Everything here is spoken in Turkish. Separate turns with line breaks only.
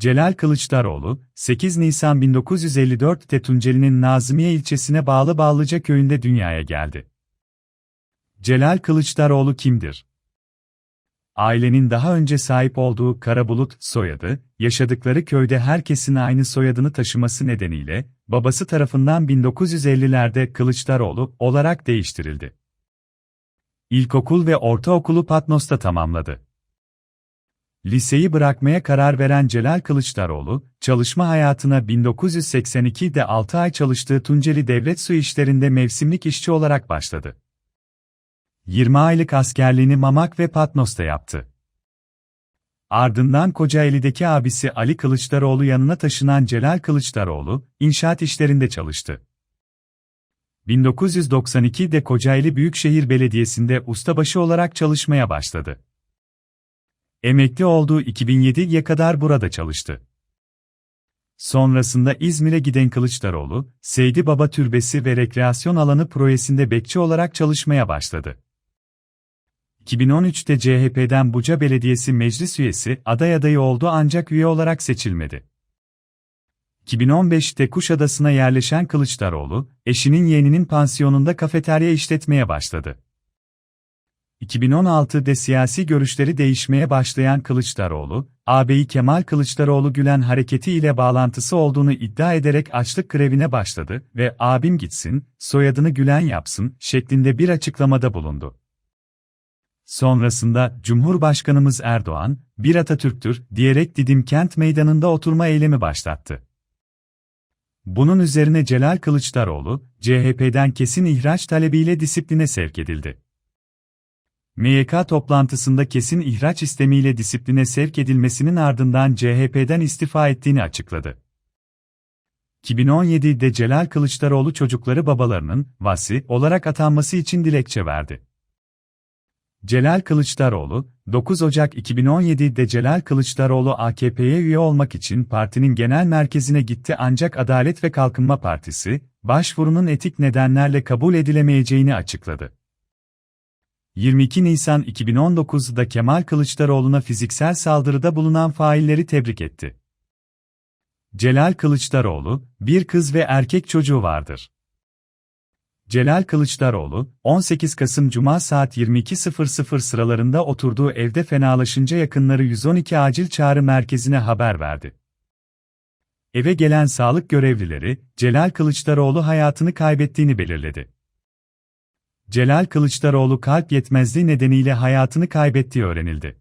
Celal Kılıçdaroğlu, 8 Nisan 1954'te Tunceli'nin Nazmiye ilçesine bağlı Ballıca köyünde dünyaya geldi. Celal Kılıçdaroğlu kimdir? Ailenin daha önce sahip olduğu Karabulut soyadı, yaşadıkları köyde herkesin aynı soyadını taşıması nedeniyle, babası tarafından 1950'lerde Kılıçdaroğlu olarak değiştirildi. İlkokul ve ortaokulu Patnos'ta tamamladı. Liseyi bırakmaya karar veren Celal Kılıçdaroğlu, çalışma hayatına 1982'de 6 ay çalıştığı Tunceli Devlet Su İşleri'nde mevsimlik işçi olarak başladı. 20 aylık askerliğini Mamak ve Patnos'ta yaptı. Ardından Kocaeli'deki abisi Ali Kılıçdaroğlu yanına taşınan Celal Kılıçdaroğlu, inşaat işlerinde çalıştı. 1992'de Kocaeli Büyükşehir Belediyesi'nde ustabaşı olarak çalışmaya başladı. Emekli olduğu 2007'ye kadar burada çalıştı. Sonrasında İzmir'e giden Kılıçdaroğlu, Seydi Baba Türbesi ve Rekreasyon Alanı projesinde bekçi olarak çalışmaya başladı. 2013'te CHP'den Buca Belediyesi meclis üyesi aday adayı oldu ancak üye olarak seçilmedi. 2015'te Kuşadası'na yerleşen Kılıçdaroğlu, eşinin yeğeninin pansiyonunda kafeterya işletmeye başladı. 2016'da siyasi görüşleri değişmeye başlayan Kılıçdaroğlu, ağabeyi Kemal Kılıçdaroğlu Gülen hareketi ile bağlantısı olduğunu iddia ederek açlık grevine başladı ve abim gitsin, soyadını Gülen yapsın şeklinde bir açıklamada bulundu. Sonrasında Cumhurbaşkanımız Erdoğan, bir Atatürk'tür diyerek Didim Kent Meydanı'nda oturma eylemi başlattı. Bunun üzerine Celal Kılıçdaroğlu, CHP'den kesin ihraç talebiyle disipline sevk edildi. MYK toplantısında kesin ihraç istemiyle disipline sevk edilmesinin ardından CHP'den istifa ettiğini açıkladı. 2017'de Celal Kılıçdaroğlu çocukları babalarının vasi olarak atanması için dilekçe verdi. Celal Kılıçdaroğlu, 9 Ocak 2017'de Celal Kılıçdaroğlu AKP'ye üye olmak için partinin genel merkezine gitti ancak Adalet ve Kalkınma Partisi, başvurunun etik nedenlerle kabul edilemeyeceğini açıkladı. 22 Nisan 2019'da Kemal Kılıçdaroğlu'na fiziksel saldırıda bulunan failleri tebrik etti. Celal Kılıçdaroğlu, bir kız ve erkek çocuğu vardır. Celal Kılıçdaroğlu, 18 Kasım Cuma saat 22.00 sıralarında oturduğu evde fenalaşınca yakınları 112 acil çağrı merkezine haber verdi. Eve gelen sağlık görevlileri, Celal Kılıçdaroğlu hayatını kaybettiğini belirledi. Celal Kılıçdaroğlu kalp yetmezliği nedeniyle hayatını kaybettiği öğrenildi.